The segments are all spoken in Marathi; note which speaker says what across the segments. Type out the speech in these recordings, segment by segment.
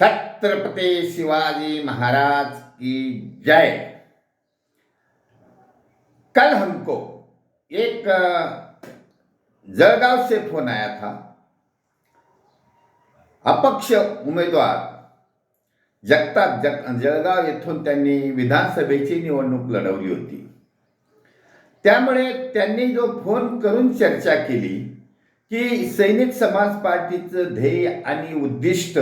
Speaker 1: छत्रपती शिवाजी महाराज की जय। कल हमको एक जळगाव से फोन आया था। अपक्ष उमेदवार जगताप जग जळगाव येथून त्यांनी विधानसभेची निवडणूक लढवली होती। त्यामुळे त्यांनी जो फोन करून चर्चा केली की सैनिक समाज पार्टीचं ध्येय आणि उद्दिष्ट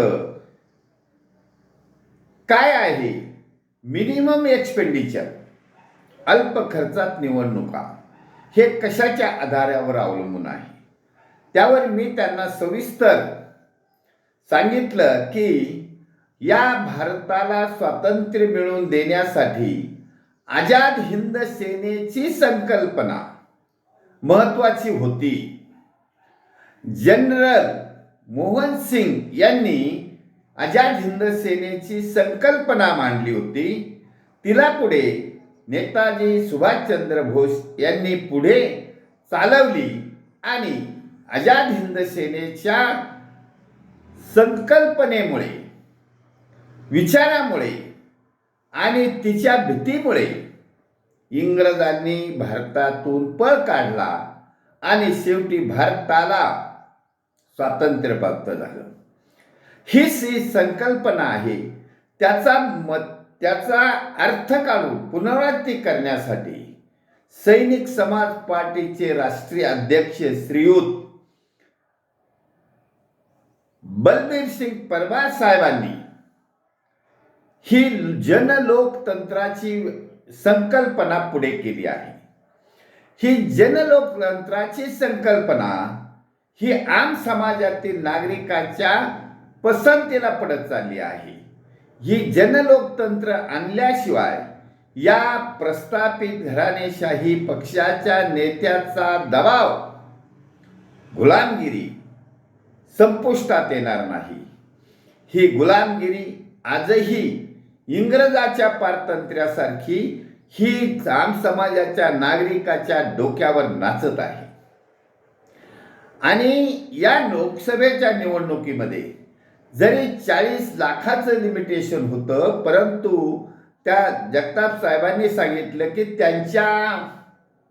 Speaker 1: काय आहे? मिनिमम एक्सपेंडिचर अल्प खर्चात निवडणुका. हे कशाच्या आधारावर अवलंबून आहे? त्यावर मी त्यांना सविस्तर सांगितलं की या भारताला स्वातंत्र्य मिळवून देण्यासाठी आझाद हिंद सेनेची संकल्पना महत्वाची होती. जनरल मोहन सिंग यांनी आझाद हिंद सेनेची संकल्पना मांडली होती. तिला पुढे नेताजी सुभाषचंद्र बोस यांनी पुढे चालवली आणि आझाद हिंद सेनेच्या संकल्पनेमुळे विचारामुळे आणि तिच्या भीतीमुळे इंग्रजांनी भारतातून पळ काढला आणि शेवटी भारताला स्वातंत्र्य प्राप्त झालं. हीच ही संकल्पना आहे. त्याचा मत त्याचा अर्थ काढून पुनरावृत्ती करण्यासाठी सैनिक समाज पार्टीचे राष्ट्रीय अध्यक्ष श्रीयुत बलबीर सिंग परमार साहेबांनी ही जनलोकतंत्राची संकल्पना पुढे केली आहे. ही जनलोकतंत्राची संकल्पना ही आम समाजातील नागरिकाच्या पसंतीला पडत चालली आहे. ही जनलोकतंत्र आणल्याशिवाय या प्रस्थापित घराणेशाही पक्षाच्या नेत्याचा दबाव गुलामगिरी संपुष्टात येणार नाही. ही गुलामगिरी आजही इंग्रजाच्या पारतंत्र्यासारखी ही आम समाजाच्या नागरिकाच्या डोक्यावर नाचत आहे. आणि या लोकसभेच्या निवडणुकीमध्ये जरी चाळीस लाखाचं लिमिटेशन होतं परंतु त्या जगताप साहेबांनी सांगितलं की त्यांच्या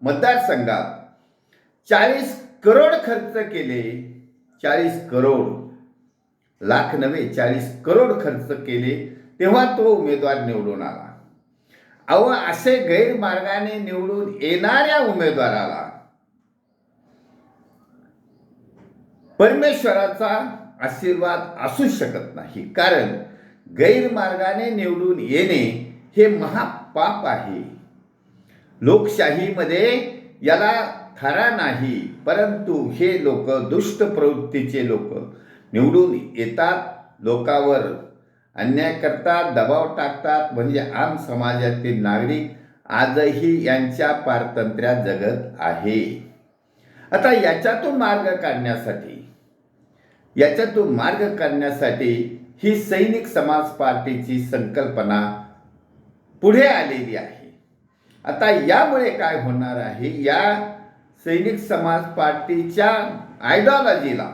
Speaker 1: मतदारसंघात चाळीस करोड खर्च केले चाळीस करोड लाख नव्हे चाळीस करोड खर्च केले तेव्हा तो उमेदवार निवडून आला. अहो असे गैरमार्गाने निवडून येणाऱ्या उमेदवाराला परमेश्वराचा आशीर्वाद असू शकत नाही. कारण गैरमार्गाने निवडून येणे हे महापाप आहे. लोकशाहीमध्ये याला खरा नाही परंतु हे लोक दुष्ट प्रवृत्तीचे लोक निवडून येतात लोकावर अन्याय करतात दबाव टाकतात. म्हणजे आम समाजातील नागरिक आजही यांच्या पारतंत्र्यात जगत आहे. आता याच्यातून मार्ग काढण्यासाठी याच्यातून मार्ग काढण्यासाठी ही सैनिक समाज पार्टीची संकल्पना पुढे आलेली आहे. आता यामुळे काय होणार आहे? या सैनिक समाज पार्टीच्या आयडिओलॉजीला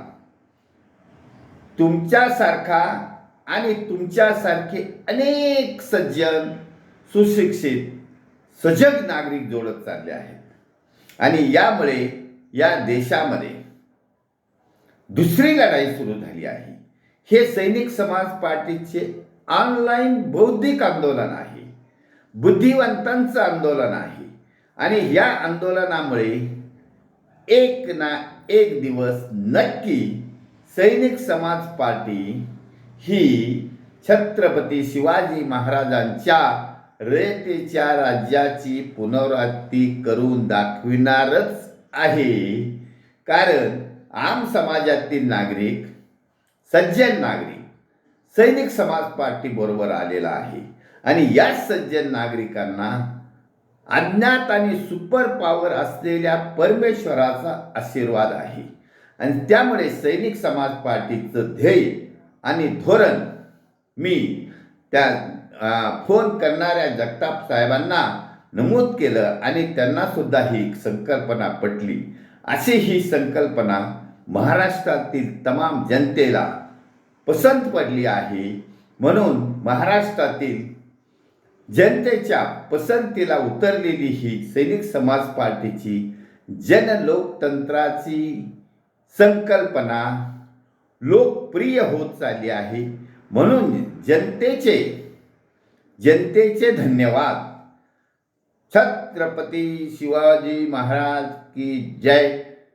Speaker 1: तुमच्यासारखा आणि तुमच्यासारखे अनेक सज्जन सुशिक्षित सजग नागरिक जोडत चालले आहेत. आणि यामुळे या देशामध्ये दुसरी लढाई सुरू झाली आहे. हे सैनिक समाज पार्टीचे ऑनलाईन बौद्धिक आंदोलन आहे. बुद्धिवंतांचं आंदोलन आहे. आणि या आंदोलनामुळे एक ना एक दिवस नक्की सैनिक समाज पार्टी ही छत्रपती शिवाजी महाराजांच्या रयतेच्या राज्याची पुनरावृत्ती करून दाखविणारच आहे. कारण आम समाजातील नागरिक सज्जन नागरिक सैनिक समाज पार्टी बरोबर आलेला आहे. आणि या सज्जन नागरिकांना अज्ञात आणि सुपर पॉवर असलेल्या परमेश्वराचा आशीर्वाद आहे. आणि त्यामुळे सैनिक समाज पार्टीचं ध्येय आणि धोरण मी त्या फोन करणाऱ्या जगताप साहेबांना नमूद केलं आणि त्यांना सुद्धा ही संकल्पना पटली. अशी ही संकल्पना महाराष्ट्रातील तमाम जनतेला पसंत पडली आहे. म्हणून महाराष्ट्रातील जनतेच्या पसंतीला उतरलेली ही सैनिक समाज पार्टीची जनलोकतंत्राची संकल्पना लोकप्रिय होत चालली आहे. म्हणून जनतेचे जनतेचे धन्यवाद. छत्रपती शिवाजी महाराज की जय.